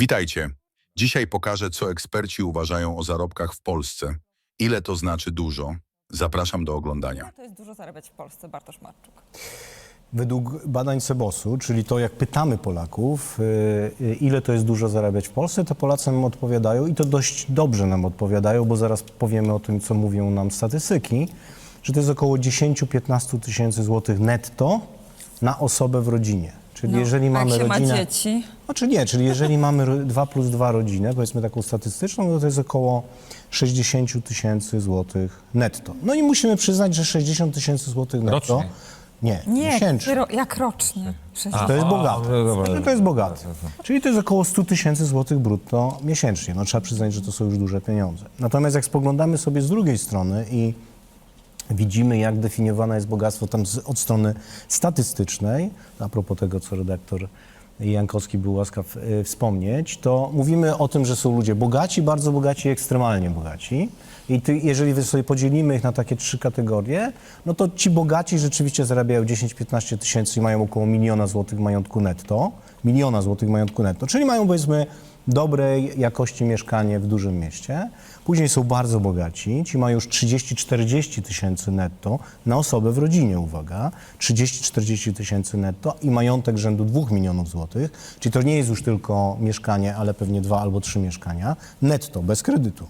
Witajcie. Dzisiaj pokażę, co eksperci uważają o zarobkach w Polsce. Ile to znaczy dużo? Zapraszam do oglądania. To jest dużo zarabiać w Polsce, Bartosz Marczuk. Według badań Sebosu, czyli to jak pytamy Polaków, y, y, ile to jest dużo zarabiać w Polsce, to Polacy nam odpowiadają i to dość dobrze nam odpowiadają, bo zaraz powiemy o tym, co mówią nam statystyki, że to jest około 10-15 tysięcy złotych netto na osobę w rodzinie. Czyli jeżeli No, a mamy jak się rodzinę... ma dzieci, Znaczy nie, czyli jeżeli mamy 2 plus 2 rodzinę, powiedzmy taką statystyczną, no to jest około 60 tysięcy złotych netto. No i musimy przyznać, że 60 tysięcy złotych netto... Rocznie? Nie, nie, miesięcznie. ro, jak rocznie. Przecież To jest A, bogate. no dobra. Znaczy, to jest bogate. Czyli to jest około 100 tysięcy złotych brutto miesięcznie. No trzeba przyznać, że to są już duże pieniądze. Natomiast jak spoglądamy sobie z drugiej strony i widzimy, jak definiowane jest bogactwo tam z, od strony statystycznej, a propos tego, co redaktor Jankowski był łaskaw y, wspomnieć, to mówimy o tym, że są ludzie bogaci, bardzo bogaci i ekstremalnie bogaci. I ty, jeżeli sobie podzielimy ich na takie trzy kategorie, no to ci bogaci rzeczywiście zarabiają 10-15 tysięcy i mają około miliona złotych majątku netto. Miliona złotych majątku netto, czyli mają powiedzmy dobrej jakości mieszkanie w dużym mieście. Później są bardzo bogaci, ci mają już 30-40 tysięcy netto na osobę w rodzinie, uwaga, 30-40 tysięcy netto i majątek rzędu 2 milionów złotych, czyli to nie jest już tylko mieszkanie, ale pewnie dwa albo trzy mieszkania, netto, bez kredytu.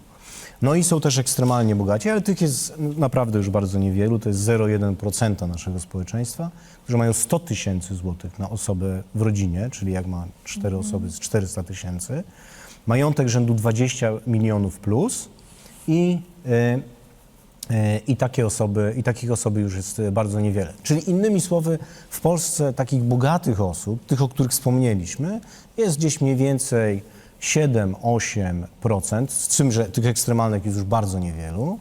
No i są też ekstremalnie bogaci, ale tych jest naprawdę już bardzo niewielu, to jest 0,1% naszego społeczeństwa, którzy mają 100 tysięcy złotych na osobę w rodzinie, czyli jak ma cztery osoby z 400 tysięcy, majątek rzędu 20 milionów plus i, y, y, i, takie osoby, i takich osoby już jest bardzo niewiele. Czyli innymi słowy, w Polsce takich bogatych osób, tych, o których wspomnieliśmy, jest gdzieś mniej więcej 7-8%, z czym, że tych ekstremalnych jest już bardzo niewielu.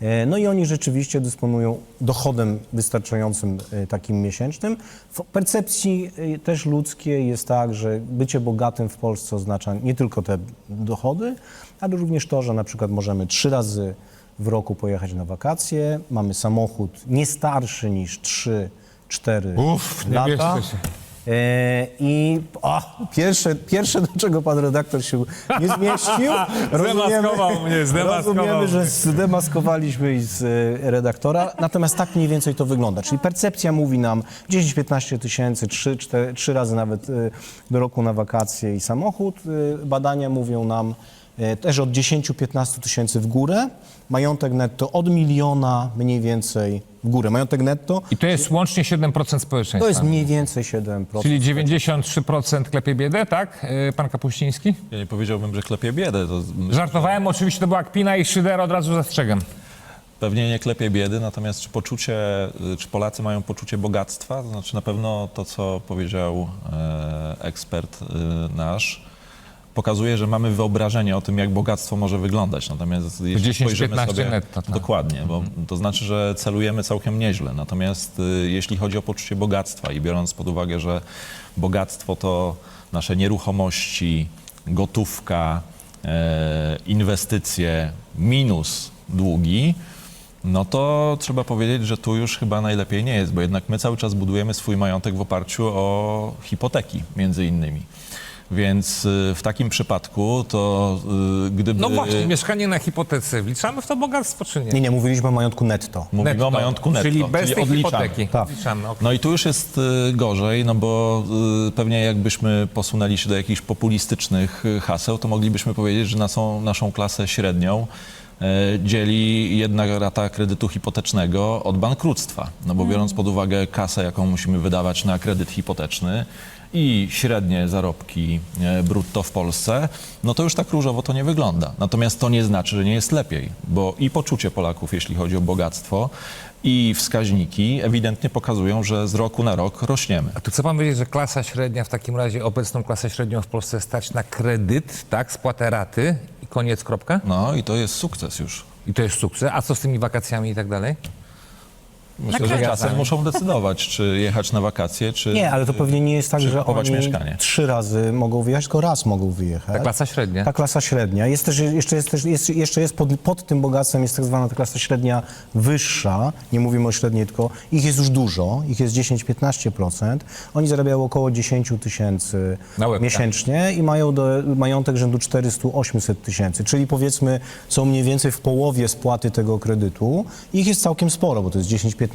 E, No i oni rzeczywiście dysponują dochodem wystarczającym e, takim miesięcznym. W percepcji e, też ludzkiej jest tak, że bycie bogatym w Polsce oznacza nie tylko te dochody, ale również to, że na przykład możemy trzy razy w roku pojechać na wakacje, mamy samochód nie starszy niż 3-4 Uff, nie lata. E, I a, pierwsze, pierwsze, do czego pan redaktor się nie zmieścił, Zdemaskował mnie, rozumiemy, że zdemaskowaliśmy z e, redaktora, natomiast tak mniej więcej to wygląda. Czyli percepcja mówi nam 10-15 tysięcy, trzy, cztery- trzy razy nawet e, do roku na wakacje i samochód. Badania mówią nam też od 10-15 tysięcy w górę, majątek netto od miliona mniej więcej w górę. Majątek netto I to jest łącznie 7% społeczeństwa. to jest mniej więcej 7%. Czyli 93% klepie biedę, tak? Yy, Pan Kapuściński? Ja nie powiedziałbym, że klepie biedę. To Żartowałem, oczywiście to była kpina i szyder, od razu zastrzegam. pewnie nie klepie biedy, natomiast czy poczucie, y, czy Polacy mają poczucie bogactwa? To znaczy na pewno to, co powiedział e, ekspert nasz, pokazuje, że mamy wyobrażenie o tym, jak bogactwo może wyglądać. Natomiast jeśli 10, spojrzymy 15 sobie... netto, tak. Dokładnie, bo to znaczy, że celujemy całkiem nieźle. Natomiast y, jeśli chodzi o poczucie bogactwa i biorąc pod uwagę, że bogactwo to nasze nieruchomości, gotówka, e, inwestycje minus długi, no to trzeba powiedzieć, że tu już chyba najlepiej nie jest, bo jednak my cały czas budujemy swój majątek w oparciu o hipoteki między innymi. Więc y, w takim przypadku to y, gdyby... No właśnie, mieszkanie na hipotece. Wliczamy w to bogactwo, czy nie? Nie, nie, mówiliśmy o majątku netto. Mówimy Netto, o majątku netto, Czyli bez tej odliczamy. hipoteki. Tak. Odliczamy, okej. No i tu już jest y, gorzej, no bo y, pewnie jakbyśmy posunęli się do jakichś populistycznych y, haseł, to moglibyśmy powiedzieć, że naszą, naszą klasę średnią dzieli jedna rata kredytu hipotecznego od bankructwa. No bo biorąc pod uwagę kasę, jaką musimy wydawać na kredyt hipoteczny i średnie zarobki e, brutto w Polsce, no to już tak różowo to nie wygląda. Natomiast to nie znaczy, że nie jest lepiej, bo i poczucie Polaków, jeśli chodzi o bogactwo, i wskaźniki ewidentnie pokazują, że z roku na rok rośniemy. A tu co pan powiedzieć, że klasa średnia, w takim razie obecną klasę średnią w Polsce stać na kredyt, tak, spłatę raty i koniec, kropka? No i to jest sukces już. I to jest sukces. A co z tymi wakacjami i tak dalej? Myślę, że czasem muszą decydować, czy jechać na wakacje, czy... Nie, ale to pewnie nie jest tak, że kupować oni mieszkanie. trzy razy mogą wyjechać, tylko raz mogą wyjechać. Ta klasa średnia. Ta klasa średnia. Jest też, jeszcze jest, też, jest, jeszcze jest pod, pod tym bogactwem jest tak zwana ta klasa średnia wyższa. Nie mówimy o średniej, tylko ich jest już dużo. Ich jest 10-15%. Oni zarabiają około 10 tysięcy Na łebka. miesięcznie i mają do, majątek rzędu 400-800 tysięcy. Czyli powiedzmy są mniej więcej w połowie spłaty tego kredytu. Ich jest całkiem sporo, bo to jest 10-15%.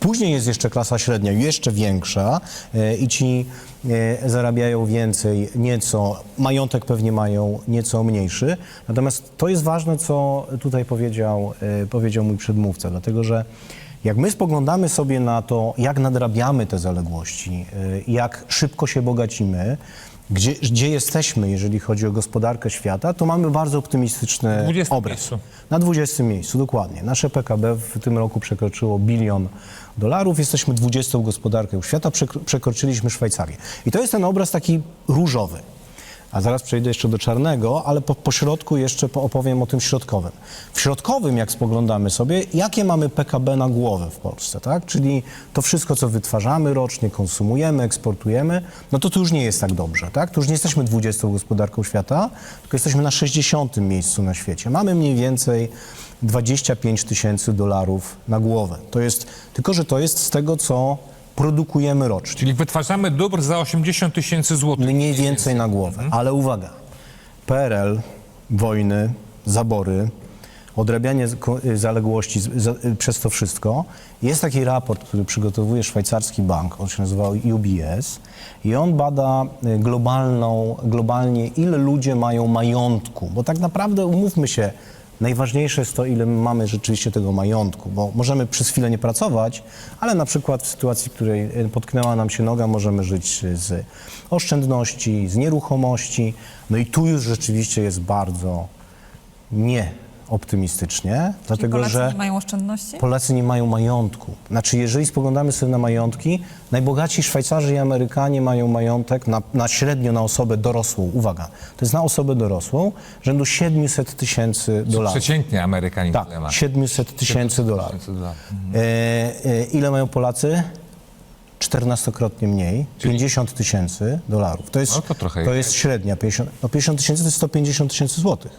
Później jest jeszcze klasa średnia, jeszcze większa e, i ci e, zarabiają więcej nieco, majątek pewnie mają nieco mniejszy. Natomiast to jest ważne, co tutaj powiedział, e, powiedział mój przedmówca, dlatego że jak my spoglądamy sobie na to, jak nadrabiamy te zaległości, jak szybko się bogacimy, gdzie, gdzie jesteśmy, jeżeli chodzi o gospodarkę świata, to mamy bardzo optymistyczny 20 obraz. miejscu. Na 20 miejscu, dokładnie. Nasze PKB w tym roku przekroczyło bilion dolarów. Jesteśmy 20 gospodarką świata, przekro- przekroczyliśmy Szwajcarię. I to jest ten obraz taki różowy. A zaraz przejdę jeszcze do czarnego, ale po, po środku jeszcze po- opowiem o tym środkowym. W środkowym, jak spoglądamy sobie, jakie mamy PKB na głowę w Polsce, tak? Czyli to wszystko, co wytwarzamy rocznie, konsumujemy, eksportujemy, no to tu już nie jest tak dobrze, tak? Tu już nie jesteśmy 20 gospodarką świata, tylko jesteśmy na 60 miejscu na świecie. Mamy mniej więcej 25 tysięcy dolarów na głowę. To jest, tylko że to jest z tego, co produkujemy rocznie. Czyli wytwarzamy dóbr za 80 tysięcy złotych. Mniej więcej na głowę. Ale uwaga, PRL, wojny, zabory, odrabianie y, zaległości y, przez to wszystko. Jest taki raport, który przygotowuje szwajcarski bank, on się nazywa UBS i on bada y, globalną, globalnie, ile ludzie mają majątku, bo tak naprawdę, umówmy się, Najważniejsze jest to, ile my mamy rzeczywiście tego majątku, bo możemy przez chwilę nie pracować, ale na przykład w sytuacji, w której y, potknęła nam się noga, możemy żyć z oszczędności, z nieruchomości. No i tu już rzeczywiście jest bardzo nieoptymistycznie, dlatego Polacy że nie mają oszczędności? Polacy nie mają majątku. Znaczy, jeżeli spoglądamy sobie na majątki, najbogatsi Szwajcarzy i Amerykanie mają majątek na, na średnio na osobę dorosłą. Uwaga, to jest na osobę dorosłą rzędu 700 tysięcy dolarów. Przeciętnie Amerykanin Tak, tyle ma. 700 tysięcy dolarów. dolarów. E, e, ile mają Polacy? 14-krotnie mniej, 50 tysięcy dolarów. To jest, No to trochę to jest. jest średnia. 50 no 50 tysięcy to jest 150 tysięcy złotych.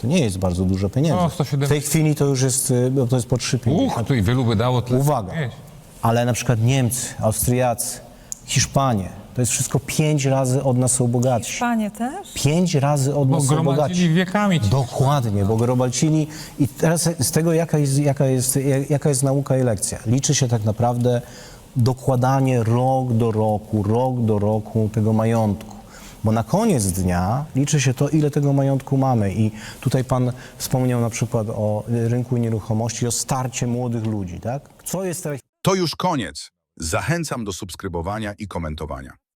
To nie jest bardzo dużo pieniędzy. No, 170. W tej chwili to już jest, y, to jest po 3,50. Uch, tu i wielu by dało tyle. Uwaga, mieć. ale na przykład Niemcy, Austriacy, Hiszpanie, to jest wszystko pięć razy od nas są bogatsi. Panie też? Pięć razy od Bo nas są bogatsi. gromadzili wiekami. ci. Dokładnie, bo gromadzili i teraz z tego jaka jest, jaka, jest, jaka jest nauka i lekcja. Liczy się tak naprawdę dokładanie rok do roku, rok do roku tego majątku. Bo na koniec dnia liczy się to, ile tego majątku mamy. I tutaj pan wspomniał na przykład o rynku nieruchomości, o starcie młodych ludzi, tak? Co jest teraz To już koniec. Zachęcam do subskrybowania i komentowania.